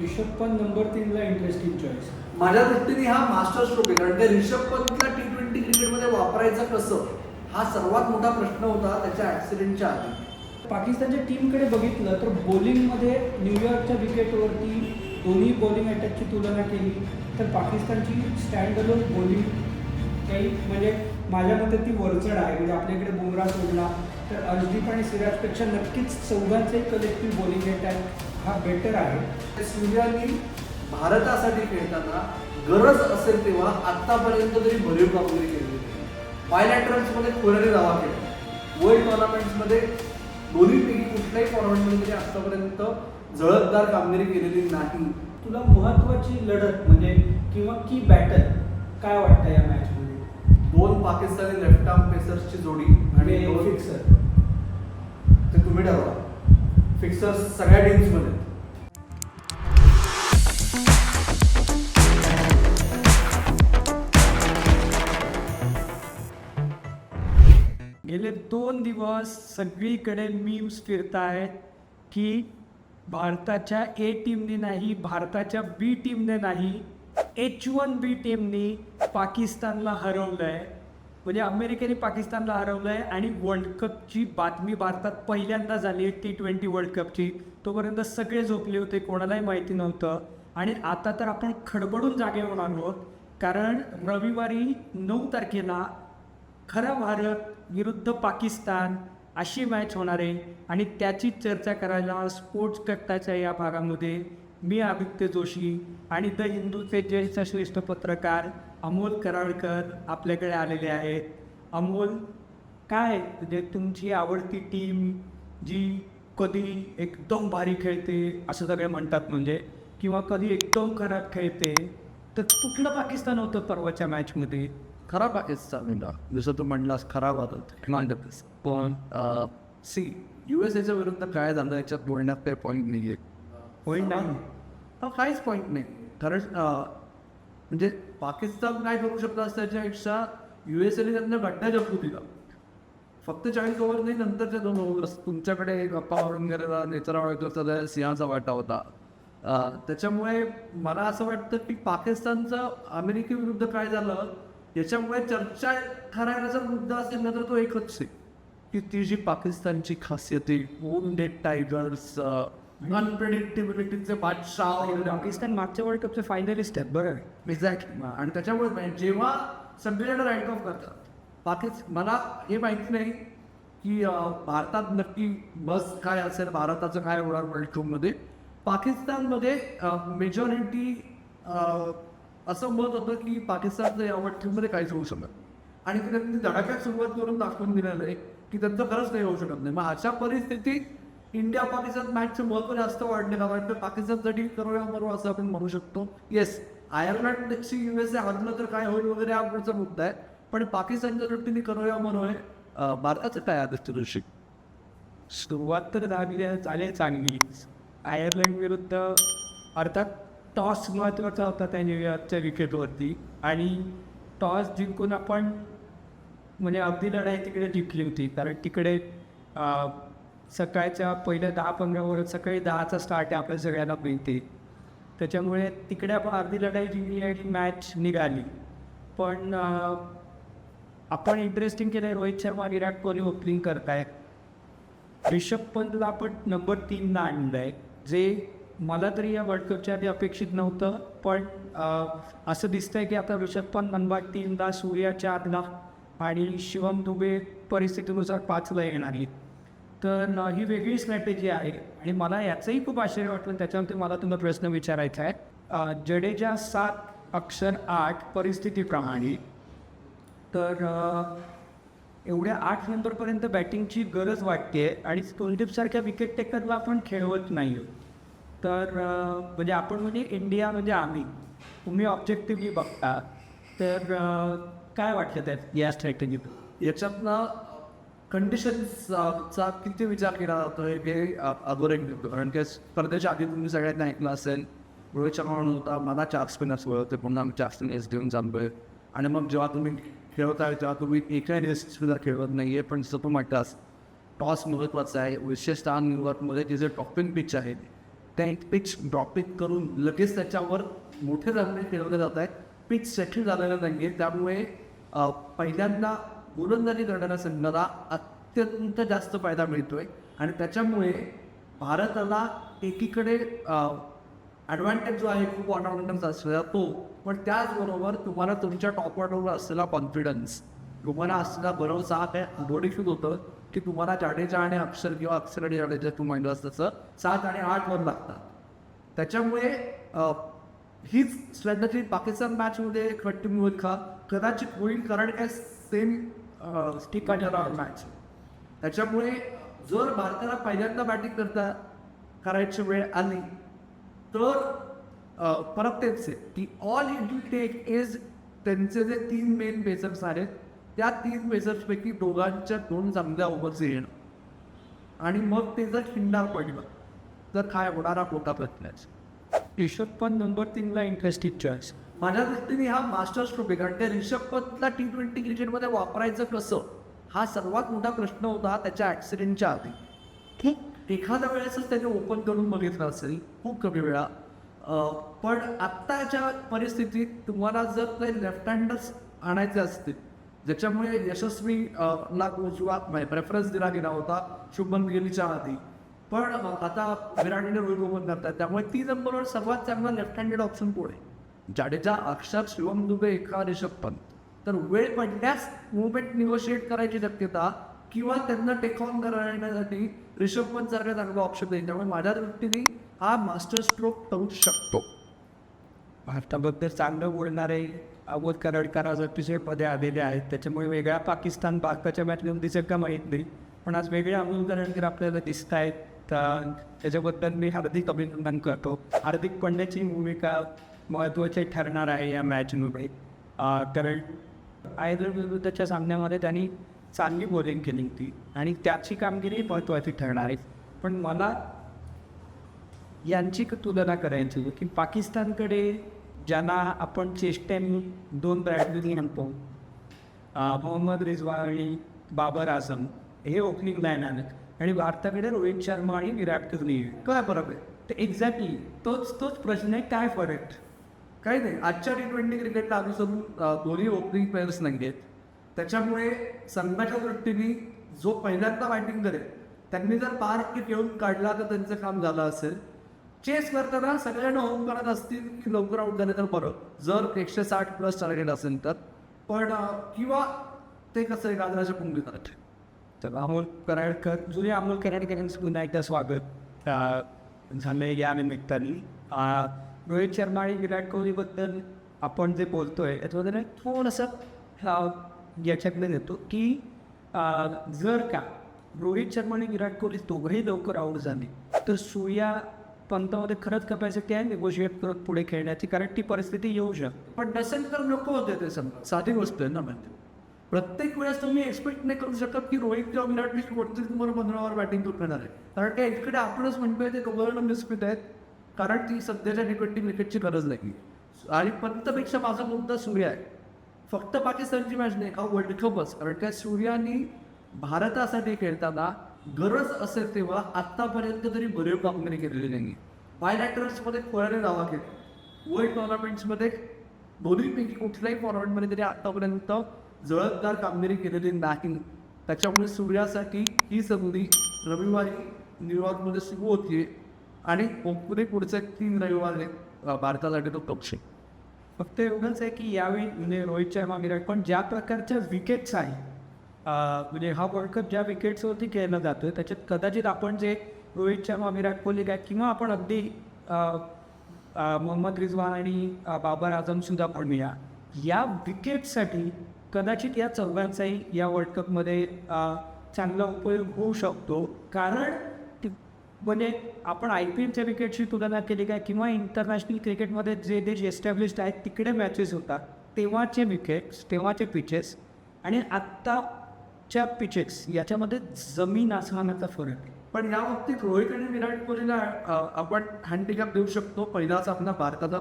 Rishabh Pant number तीनला interesting choice माझ्या दृष्टीने हा मास्टर स्ट्रोक आहे. कारण का रिषभ पंतला टी ट्वेंटी क्रिकेटमध्ये वापरायचं कसं? हा सर्वात मोठा प्रश्न होता त्याच्या ऍक्सिडेंटच्या आधी. पाकिस्तानच्या टीमकडे बघितलं तर बॉलिंगमध्ये न्यूयॉर्कच्या विकेटवरती दोन्ही बॉलिंग अटॅकची तुलना केली तर पाकिस्तानची स्टँड अलोन बॉलिंग काही म्हणजे माझ्या मते ती वरचढ आहे. म्हणजे आपल्याकडे बुमरा सोडला तर अर्शदीप आणि सिराजपेक्षा नक्कीच चौघांचे कलेक्टिव्ह बॉलिंग अटॅक हा बेटर आहे. सूर्यानी भारतासाठी खेळताना गरज असेल तेव्हा आतापर्यंत तरी भरीव कामगिरी केली बायलॅटरल्समध्ये खोऱ्याने दावा केला वर्ल्ड टुर्नामेंट्समध्ये दोन्हीपैकी कुठल्याही फॉर्मॅटमध्ये तरी आतापर्यंत जळतदार कामगिरी केलेली नाही. तुला महत्वाची लढत म्हणजे किंवा की बॅटर काय वाटतं या मॅचमध्ये दोन पाकिस्तानी लेफ्ट आर्म पेसर्सची जोडी आणि फिक्सर ते तुम्ही ठरवा. फिक्सर्स सगळ्या टीम्समध्ये गेले दोन दिवस सगळीकडे मीम्स फिरत आहेत की भारताच्या ए टीमने नाही भारताच्या बी टीमने नाही एच वन बी टीमनी पाकिस्तानला हरवलं आहे म्हणजे अमेरिकेने पाकिस्तानला हरवलं आहे आणि वर्ल्ड कपची बातमी भारतात पहिल्यांदा झाली आहे टी ट्वेंटी वर्ल्ड कपची तोपर्यंत सगळे झोपले होते कोणालाही माहिती नव्हतं. आणि आता तर आपण खडबडून जागे होणार आहोत. कारण रविवारी नऊ तारखेला खरा भारत विरुद्ध पाकिस्तान अशी मॅच होणार आहे. आणि त्याची चर्चा करायला स्पोर्ट्स कट्टाच्या या भागामध्ये मी आदित्य जोशी आणि द हिंदूचे ज्येष्ठ श्रेष्ठ पत्रकार अमोल कराळकर आपल्याकडे आलेले आहेत. अमोल काय म्हणजे तुमची आवडती टीम जी कधी एकदम भारी खेळते असं सगळे म्हणतात म्हणजे? किंवा कधी एकदम खराब खेळते? तर कुठलं पाकिस्तान होतं परवाच्या मॅचमध्ये खरा पाकिस्तान होता. जसं तू म्हणलास खराब होतात पण? सी यू एस एच्या विरुद्ध काय झालं? याच्यात बोलण्यात काही पॉईंट नाही आहे होईल ना हा काहीच पॉईंट नाही. कारण म्हणजे पाकिस्तान काय करू शकतं त्याच्यापेक्षा यू एस एने त्यांना गड्डा जपू दिला. फक्त चाळीस ओव्हर नाही नंतरच्या दोन ओव्हर तुमच्याकडे गप्पा मारून गेलेला नेचरा वाळकर सिंहाचा वाटा होता. त्याच्यामुळे मला असं वाटतं की पाकिस्तानचं अमेरिकेविरुद्ध काय झालं याच्यामुळे चर्चा करायचा मुद्दा असेल ना तर तो एकच आहे. की ती जी पाकिस्तानची खासियत आहे वुंडेड टायगर्स अनप्रेडिक्टेबिलिटीचे बादशाह पाकिस्तान मागच्या वर्ल्ड कपचे फायनलिस्ट आहेत बरं एक्झॅक्टली आणि त्याच्यामुळे म्हणजे जेव्हा सगळेजण राईट ऑफ करतात पाकिस्तान मला हे माहीत नाही की भारतात नक्की बस काय असेल भारताचं काय होणार वर्ल्ड कपमध्ये पाकिस्तानमध्ये मेजॉरिटी असं मत होतं की पाकिस्तानचं या वर्ल्ड कपमध्ये काहीच होऊ शकत आणि त्यांनी धडाक्यात सुरुवात करून दाखवून दिलेलं आहे की त्यांचं खरंच नाही होऊ शकत नाही. मग अशा परिस्थितीत इंडिया पाकिस्तान मॅचचं महत्त्व जास्त वाढले कारण वाटतं पाकिस्तानसाठी करूया मरू असं आपण म्हणू शकतो. येस आयर्लंडची यू एस ए हरलं तर काय होईल वगैरे हा पुढचा मुद्दा आहे. पण पाकिस्तानच्या दृष्टीने करूया म्हणू आहे भारताचं काय आदित्य दृष्टी सुरुवात तर झाली आहे चालेल चांगली. आयर्लंड विरुद्ध अर्थात टॉस महत्त्वाचा होता त्या न्यूयॉर्कच्या विकेटवरती आणि टॉस जिंकून आपण म्हणजे अगदी लढाई तिकडे जिंकली होती. कारण तिकडे सकाळच्या पहिल्या दहा पंधरा वर सकाळी दहाचा स्टार्ट आहे आपल्या सगळ्यांना मिळते त्याच्यामुळे तिकडे आपण अर्धी लढाई जिंकली आणि मॅच निघाली. पण आपण इंटरेस्टिंग केलं आहे रोहित शर्मा विराट कोहली ओपनिंग करताय. रिषभ पंतला आपण नंबर तीनला आणलं आहे जे मला तरी या वर्ल्ड कपच्या आधी अपेक्षित नव्हतं पण असं दिसतंय की आता ऋषभ पंत नंबर तीनला सूर्या चारला आणि शिवम दुबे परिस्थितीनुसार पाचला येणार आहेत. तर ही वेगळी स्ट्रॅटेजी आहे. आणि मला याचंही खूप आश्चर्य वाटलं त्याच्यावरती मला तुम्हाला प्रश्न विचारायचा आहे. जडेजा सात अक्षर आठ परिस्थितीप्रमाणे. तर एवढ्या आठ नंबरपर्यंत बॅटिंगची गरज वाटते आणि कुलदीपसारख्या विकेट टेकरला आपण खेळवत नाही तर म्हणजे आपण म्हणजे इंडिया म्हणजे आम्ही. तुम्ही ऑब्जेक्टिव्हली बघता. तर काय वाटतं त्यात या स्ट्रॅटेजी याच्यातनं कंडिशन्सचा किती विचार केला जातो हे अ- अधोरेख देतो. कारण की स्पर्धेच्या आधी तुम्ही सगळ्यांना ऐकलं असेल रोहित शर्मा म्हणून होता मला चार स्पिनर्स होते पुन्हा आम्ही चार स्पिनर्स घेऊन चालतोय आणि मग जेव्हा तुम्ही खेळताय तेव्हा तुम्ही एका रेस्ट सुद्धा खेळवत नाही आहे पण सोपं तू टॉस महत्त्वाचा आहे. विशेषतः न्यूयॉर्कमध्ये जे जे टॉपिंग पिच आहे त्या पिच ड्रॉपिंग करून लगेच त्याच्यावर मोठे रंग खेळवले जात आहेत. पिच सेटल झालेलं नाही आहे त्यामुळे पहिल्यांदा गोलंदाजी करणाऱ्या संघाला अत्यंत जास्त फायदा मिळतोय. आणि त्याच्यामुळे भारताला एकीकडे ॲडव्हान्टेज जो आहे खूप ऑलराऊंडरचा असलेला तो पण त्याचबरोबर तुम्हाला तुमच्या टॉप ऑर्डरवर असलेला कॉन्फिडन्स तुम्हाला असलेला भरोसा काय बॉडीशूट होतं की तुम्हाला जाडेजा आणि अक्षर किंवा अक्षर आणि जाडेजा तू म्हणलं तसं सात आणि आठ वर लागतात. त्याच्यामुळे हीच स्ट्रॅटजी पाकिस्तान मॅचमध्ये खट्टी मिळत का कदाचित होईल कारण काय सेम ठिकाणी मॅच त्याच्यामुळे जर भारताला पहिल्यांदा बॅटिंग करता करायची वेळ आली तर परत तेच आहे. की ऑल इंटू टेक इज त्यांचे जे तीन मेन पेसर्स आहेत त्या तीन पेसर्सपैकी दोघांच्या दोन चांगल्या ओव्हर्स येणं. आणि मग ते जर खिंडार पडलं तर काय होणारा मोठा प्रश्न ईश्वर पण नंबर तीनला इंटरेस्टेड चॉईस माझ्या दृष्टीने हा मास्टर स्ट्रोक आहे कारण त्या रिषभ पंतला टी ट्वेंटी क्रिकेटमध्ये वापरायचं कसं? हा सर्वात मोठा प्रश्न होता त्याच्या ॲक्सिडेंटच्या आधी. ठीक एखाद्या वेळेसच त्याने ओपन करून बघितलं असेल खूप कमी वेळा. पण आत्ताच्या परिस्थितीत तुम्हाला जर ते लेफ्ट हँडर्स आणायचे असतील ज्याच्यामुळे यशस्वी ला प्रेफरन्स दिला गेला होता शुभमन गिलच्या आधी. पण आता विराटने रोहित ओपन करतात त्यामुळे ती नंबरवर सर्वात चांगला लेफ्ट हँडेड ऑप्शन पुढे जाडेजा अक्षर शिवम दुबे एका ऋषभ पंत तर वेळ पडल्यास मुवमेंट निगोशिएट करायची शक्यता किंवा त्यांना टेकॉन करण्यासाठी रिषभ पंत सारखा चांगला ऑप्शन देईल त्यामुळे माझ्या दृष्टीने हा मास्टर स्ट्रोक करू शकतो. भारताबद्दल चांगलं बोलणारे अवध कराडकर आज अतिशयपदे आलेले आहेत. त्याच्यामुळे वेगळा पाकिस्तान भारताच्या मॅचमध्ये दिसेल का माहीत नाही. पण आज वेगळे अमोल कराडकर आपल्याला दिसत आहेत. तर त्याच्याबद्दल मी हार्दिक अभिनंदन करतो. हार्दिक पंड्याची भूमिका महत्त्वाचे ठरणार आहे या मॅचमध्ये कारण आयदर विरुद्धच्या सामन्यामध्ये त्यांनी चांगली बॉलिंग केली होती आणि त्याची कामगिरी महत्त्वाची ठरणार आहे. पण मला यांची तुलना करायची होती की पाकिस्तानकडे ज्यांना आपण चेष्टेन दोन बॅटमॅन म्हणतो मोहम्मद रिजवा आणि बाबर आझम हे ओपनिंग लाईन आहेत. आणि भारताकडे रोहित शर्मा आणि विराट कोहली. काय फरक आहे तर एक्झॅक्टली तोच तोच प्रश्न आहे काय फरक? काही नाही. आजच्या टी ट्वेंटी क्रिकेटला अनुसरून दोन्ही ओपनिंग प्लेयर्स नाही आहेत त्याच्यामुळे संघाच्या दृष्टीने जो पहिल्यांदा बॅटिंग करेल त्यांनी जर पार घेऊन काढला तर त्यांचं काम झालं असेल. चेस करताना सगळ्यांना होम करत असतील की लवकर आउट झाले तर बरं. जर एकशे साठ प्लस टार्गेट असेल तर. पण किंवा ते कसं आहे गाजराच्या पुंगीत तर अमोल कराडकर जुने अमोल कराडकरांचं पुन्हा एकदा स्वागत. झालं या निमित्ताने. रोहित शर्मा आणि विराट कोहलीबद्दल आपण जे बोलतोय याच्यामध्ये थोडंसं याच्याकडे देतो की जर का रोहित शर्मा आणि विराट कोहली दोघंही लवकर आऊट झाले तर सूर्या पंतामध्ये खरंच कपॅसिटी आहे निगोशिएट करत पुढे खेळण्याची कारण ती परिस्थिती येऊ शकते. पण नसेल तर नको होते ते समजा. साधी गोष्ट आहे ना म्हणजे. प्रत्येक वेळेस तुम्ही एक्सपेक्ट नाही करू शकत की रोहित किंवा विराट कोहली तुम्हाला पंधरावर बॅटिंग करणार आहे. कारण ते इकडे आपणच म्हणतोय ते गव्हर्नर मिसफिट आहेत. कारण ती सध्याच्या टी ट्वेंटी क्रिकेटची गरज नाही आणि पंतपेक्षा माझा मुद्दा सूर्य आहे. फक्त पाकिस्तानची मॅच नाही का वर्ल्ड कपच कारण त्या सूर्यानी भारतासाठी खेळताना गरज असेल तेव्हा आत्तापर्यंत तरी भरीव कामगिरी केलेली नाही बायलॅटरल्समध्ये खोळ्याने दावा केला वर्ल्ड टुर्नामेंट्समध्ये दोन्हीपैकी कुठल्याही फॉर्मॅटमध्ये तरी आत्तापर्यंत जळतदार कामगिरी केलेली नाही. त्याच्यामुळे सूर्यासाठी ही संधी रविवारी न्यूयॉर्कमध्ये सुरू होतीये. आणि होपफुली पुढचे तीन रविवार भारतासाठी तो पक्ष आहे. फक्त एवढंच आहे की यावेळी म्हणजे रोहित शर्मा विराट पण ज्या प्रकारच्या विकेट्स आहे म्हणजे हा वर्ल्ड कप ज्या विकेट्सवरती खेळला जातोय त्याच्यात कदाचित आपण जे रोहित शर्मा विराट कोहली काय किंवा आपण अगदी मोहम्मद रिजवान आणि बाबर आझम सुद्धा म्हणूया या. विकेटसाठी कदाचित या चौघांचाही या वर्ल्ड कपमध्ये चांगला उपयोग होऊ शकतो. कारण म्हणजे आपण आय पी एलच्या विकेटशी तुलना केली काय? किंवा इंटरनॅशनल क्रिकेटमध्ये जे देश एस्टॅब्लिश्ड आहेत तिकडे मॅचेस होतात. तेव्हाचे विकेट्स तेव्हाचे पिचेस आणि आत्ताच्या पिचेस याच्यामध्ये जमीन आसमानाचा फरक आहे. पण या बाबतीत रोहित आणि विराट कोहलीला आपण हँडिकॅप देऊ शकतो. पहिलाच आपला भारताचा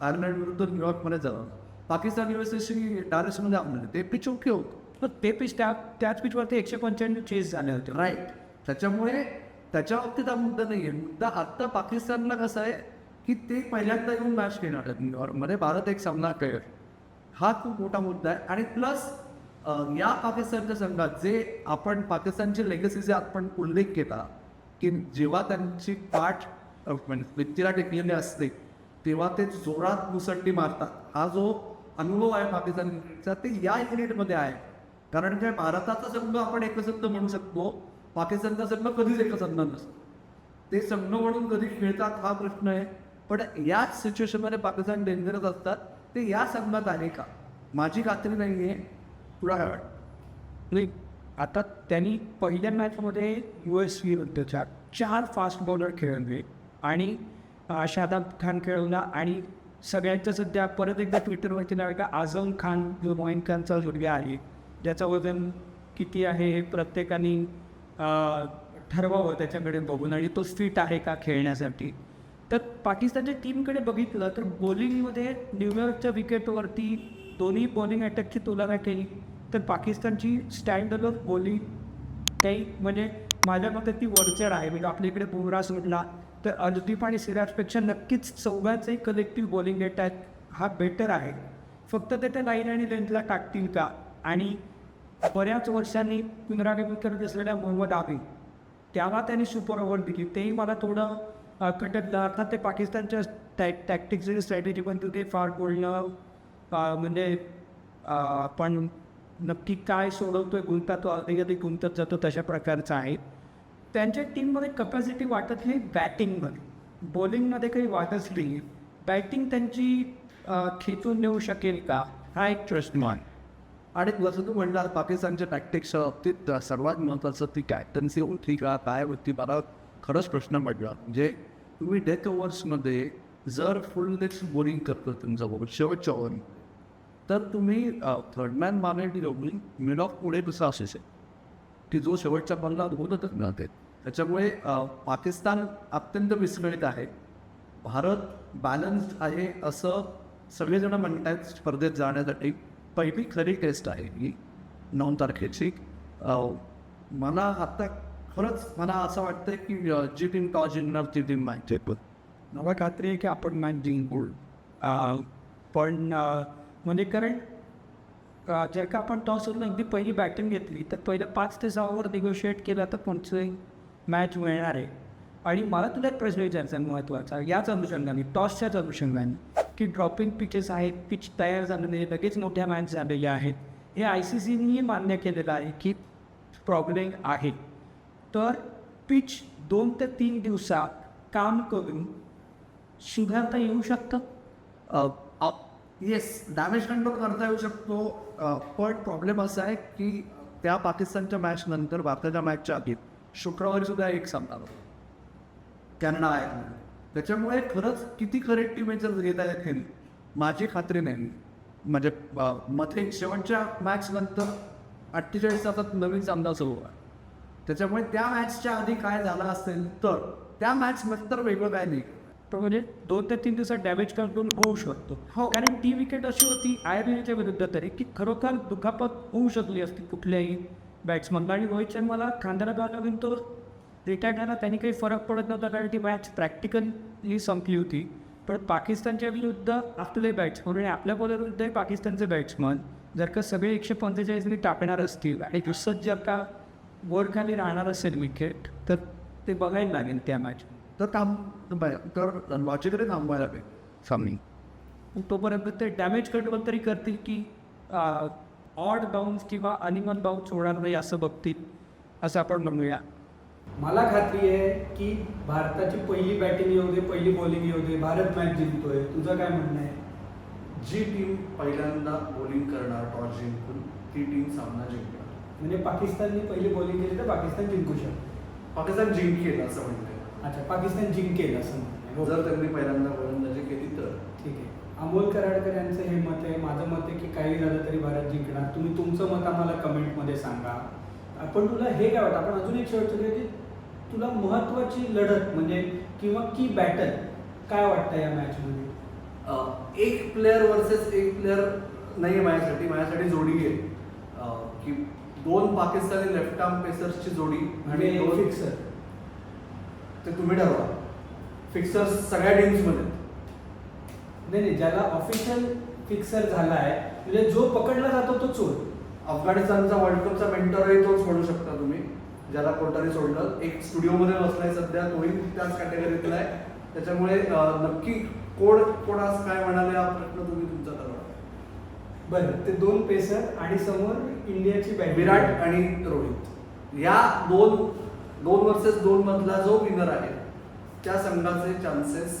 आयर्लंड विरुद्ध न्यूयॉर्कमध्ये जावं पाकिस्तान युएसएशी डायरेक्शनमध्ये आपलं ते पिच ओके होतं. पण ते पिच त्या त्याच पिचवरती एकशे पंच्याण्णव चेस झाले होते. राईट त्याच्यामुळे त्याच्या बाबतीत हा मुद्दा नाही आहे मुद्दा आत्ता पाकिस्तानला कसं आहे की ते पहिल्यांदा येऊन मॅच खेळणार आहेत. न्यूयॉर्कमध्ये भारत एक सामना खेळ. हा खूप मोठा मुद्दा आहे. आणि प्लस या पाकिस्तानच्या संघात जे आपण पाकिस्तानची लेगसीचे आपण उल्लेख केला की जेव्हा त्यांची पाठ म्हणजे व्यक्तीला टेकलेली असते तेव्हा ते जोरात मुसंडी मारतात. हा जो अनुभव आहे पाकिस्तानचा ते या युनिटमध्ये आहे. कारण काय भारताचा संघ आपण एकसंध म्हणू शकतो पाकिस्तानचा संघ कधीच एकसंघ नसतो. ते संघ म्हणून कधी खेळतात हा प्रश्न आहे. पण याच सिच्युएशनमध्ये पाकिस्तान डेंजरस असतात ते या संघात आहे का? माझी खात्री नाही आहे तुला काय वाटतं? नाही आता त्यांनी पहिल्या मॅचमध्ये यू एस विरुद्धच्या चार फास्ट बॉलर खेळले आणि शादाब खान खेळवला आणि सगळ्यांचं सध्या परत एकदा ट्विटरवरती नाव का? आझम खान जो मोईन खानचा जोडगा आहे ज्याचं वजन किती आहे हे प्रत्येकाने ठरवावं त्याच्याकडे बघून. आणि तो फिट आहे का खेळण्यासाठी. तर पाकिस्तानच्या टीमकडे बघितलं तर बॉलिंगमध्ये न्यूयॉर्कच्या विकेटवरती दोन्ही बॉलिंग अटॅकची तुलना केली तर पाकिस्तानची स्टँड ऑफ बॉलिंग काही म्हणजे माझ्या मते ती वरचढ आहे. म्हणजे आपल्या इकडे बुमरा सोडला तर अर्दीप आणि सिराजपेक्षा नक्कीच चौघांचाही कलेक्टिव्ह बॉलिंग अटॅक हा बेटर आहे. फक्त ते त्या लाईन आणि लेंथला टाकतील का? आणि बऱ्याच वर्षांनी पुनरागमन करत असलेल्या मोहम्मद आबी त्याला त्यांनी सुपर ओव्हर दिली. तेही मला थोडं कटकलं अर्थात ते पाकिस्तानच्या टॅ टॅक्टिक्स आणि स्ट्रॅटेजी पण ते फार बोलणं म्हणजे आपण नक्की काय सोडवतोय गुंता तो अधिक अधिक गुंतत जातो तशा प्रकारचा आहे. त्यांच्या टीममध्ये कपॅसिटी वाटत नाही बॅटिंगमध्ये बॉलिंगमध्ये काही वाटच नाही बॅटिंग त्यांची खेचून नेऊ शकेल का? हा एक प्रश्न आहे. आणि जसं तू म्हणला पाकिस्तानच्या टॅक्टिक्सच्या बाबतीत सर्वात महत्त्वाचं ती कॅप्टन्सी होती का काय होती मला खरंच प्रश्न पडला. म्हणजे तुम्ही डेथ ओव्हर्समध्ये जर फुल डेथ बॉलिंग करतो तुमचं बरोबर शेवटच्या ओव्हर तर तुम्ही थर्ड मॅन मारण्याची बॉलिंग मिड ऑफ पुढे दुसरा असेल. की जो शेवटच्या बॉलला होतच नव्हते त्याच्यामुळे पाकिस्तान अत्यंत विस्कळीत आहे. भारत बॅलन्स्ड आहे असं सगळेजण म्हणत आहेत स्पर्धेत जाण्यासाठी. पहिली खरी टेस्ट आहे ही नऊ तारखेची. अ, मला आता खरंच मला असं वाटतं की जी टीम टॉस जिंकणार ती टीम माहिती आहे मला खात्री आहे की आपण मॅच जिंकू. अं, पण म्हणजे कारण जर का आपण टॉसवरून अगदी पहिली बॅटिंग घेतली तर पहिलं पाच ते सहावर निगोशिएट केलं तर कोणचं मॅच मिळणार आहे. आणि मला तुला एक प्रश्न विचारायचा आहे महत्त्वाचा. याच अनुषंगाने टॉसच्याच अनुषंगाने. की ड्रॉपिंग पिचेस आहेत पिच तयार झालेले लगेच मोठ्या मॅच झालेल्या आहेत. हे आय सी सीनी मान्य केलेलं आहे की प्रॉब्लेम आहे. तर पिच दोन ते तीन दिवसात काम करून सुधारता येऊ शकतं? येस डॅमेज कंट्रोल करता येऊ शकतो. पण प्रॉब्लेम असा आहे की त्या पाकिस्तानच्या मॅच नंतर भारताच्या मॅचच्या आधी शुक्रवारी सुद्धा एक सामना होता. कॅनडा आहे. त्याच्यामुळे खरंच किती खरे टीमेजर घेता येत नाही माझी खात्री नाही. म्हणजे मध्ये शेवटच्या मॅच नंतर अठ्ठेचाळीस तासात नवीन सामना सुरू आहे त्याच्यामुळे त्या मॅचच्या आधी काय झालं असेल तर त्या मॅच नंतर वेगळं काय नाही. पण म्हणजे दोन ते तीन दिवसात डॅमेज कंट्रोल होऊ शकतो. हो. कारण ती विकेट अशी होती आयर्लंडच्या विरुद्ध तरी की खरोखर दुखापत होऊ शकली असती कुठल्याही बॅट्समनला आणि रोहित शर्माला खांद्याला गाव लागून तो रिटायर झाला त्यांनी काही फरक पडत नव्हता कारण ती मॅच प्रॅक्टिकली संपली होती. पण पाकिस्तानच्या विरुद्ध आपले बॅट्समन आणि आपल्या बॉलरविरुद्ध पाकिस्तानचे बॅट्समन जर का सगळे एकशे पंचेचाळीसनी टाकणार असतील आणि दुसरं जर का वर खाली राहणार असेल विकेट तर ते बघायला लागेल त्या मॅच तर थांब तर लॉजिकली थांबवायला पाहिजे सामने तोपर्यंत ते डॅमेज कंट्रोल तरी करतील की ऑड बाउन्स किंवा अनिमल बाउन्स होणार नाही असं बघतील असं आपण म्हणूया. मला खात्री आहे की भारताची पहिली बॅटिंग येऊ दे पहिली बॉलिंग येऊ दे भारत मॅच जिंकतोय. तुझं काय म्हणणं आहे? जी टीम पहिल्यांदा बॉलिंग करणार टॉस जिंकून ती टीम सामना जिंकणार. म्हणजे पाकिस्तानने पहिली बॉलिंग केली तर पाकिस्तान जिंकू शकतो. पाकिस्तान जिंकेल असं म्हणतंय. अच्छा पाकिस्तान जिंकेल असं म्हणणं आहे. जर त्यांनी पहिल्यांदा गोलंदाजी केली तर. ठीक आहे. अमोल कराडकर यांचं हे मत आहे माझं मत आहे की काही झालं तरी भारत जिंकणार. तुम्ही तुमचं मत आम्हाला कमेंटमध्ये सांगा. आपण तुला हे काय वाटतं? आपण अजून एक शेवटचं घेऊ की तुला महत्त्वाची लढत म्हणजे किंवा की बॅटल काय वाटतं या मॅचमध्ये अं, एक प्लेअर वर्सेस एक प्लेअर नाही आहे माझ्यासाठी. माझ्यासाठी जोडी आहे. की दोन पाकिस्तानी लेफ्ट आर्म पेसर्सची जोडी आणि आणि दोन फिक्सर ते तुम्ही ठरवा. फिक्सर्स सगळ्या टीम्समध्ये नाही नाही ज्याला ऑफिशियल फिक्सर झाला आहे म्हणजे जो पकडला जातो तो चोर. अफगाणिस्तानचा वर्ल्ड कपचा मेंटरही तो सोडू शकता तुम्ही. ज्याला कोणतरी सोडलं. एक स्टुडिओमध्ये बसलाय सध्या तोही त्याच कॅटेगरीतला आहे. त्याच्यामुळे नक्की कोण कोण आज काय म्हणाले हा प्रश्न तुम्ही तुमचा ठरवा. बरं ते दोन पेसर आणि समोर इंडियाची बॅट विराट आणि रोहित. या दोन दोन वर्सेस दोन मधला जो विनर आहे त्या संघाचे चान्सेस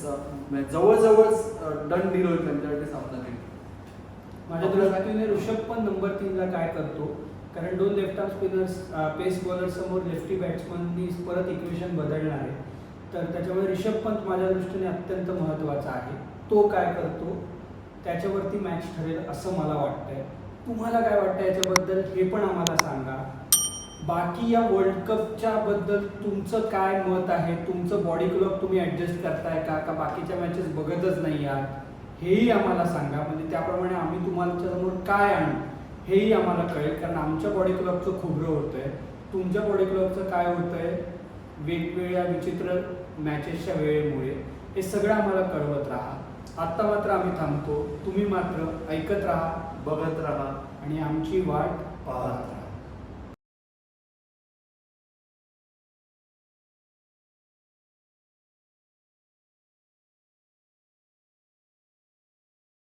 जवळजवळच डन डील होईल त्यांच्यासाठी सामना होईल माझ्या दृष्टीने ऋषभ पण नंबर तीनला काय करतो कारण दोन left arm spinners pace bowler समोर लेफ्टी बॅट्समननी परत इक्वेशन बदलणार आहे. तर त्याच्यामुळे रिषभ पंत माझ्या दृष्टीने अत्यंत महत्त्वाचा आहे. तो काय करतो? त्याच्यावरती मॅच ठरेल असं मला वाटतंय. तुम्हाला काय वाटतं याच्याबद्दल? हे पण आम्हाला सांगा. बाकी या वर्ल्ड कपच्या बद्दल तुमचं काय मत आहे? तुमचं बॉडी क्लॉक तुम्ही ॲडजस्ट करताय का? का बाकीच्या मॅचेस बघतच नाही आहात? हेही आम्हाला सांगा. म्हणजे त्याप्रमाणे आम्ही तुम्हाला समोर काय आणू? हेही आम्हाला कळेल कारण आमच्या बॉडी क्लॉकचं खोबरं आहे तुमच्या बॉडी क्लॉकचं काय आहे वेगवेगळ्या विचित्र मॅचेसच्या वेळेमुळे. हे सगळं आम्हाला कळवत राहा. आत्ता मात्र आम्ही थांबतो. तुम्ही मात्र ऐकत राहा बघत राहा आणि आमची वाट पाहत राहा.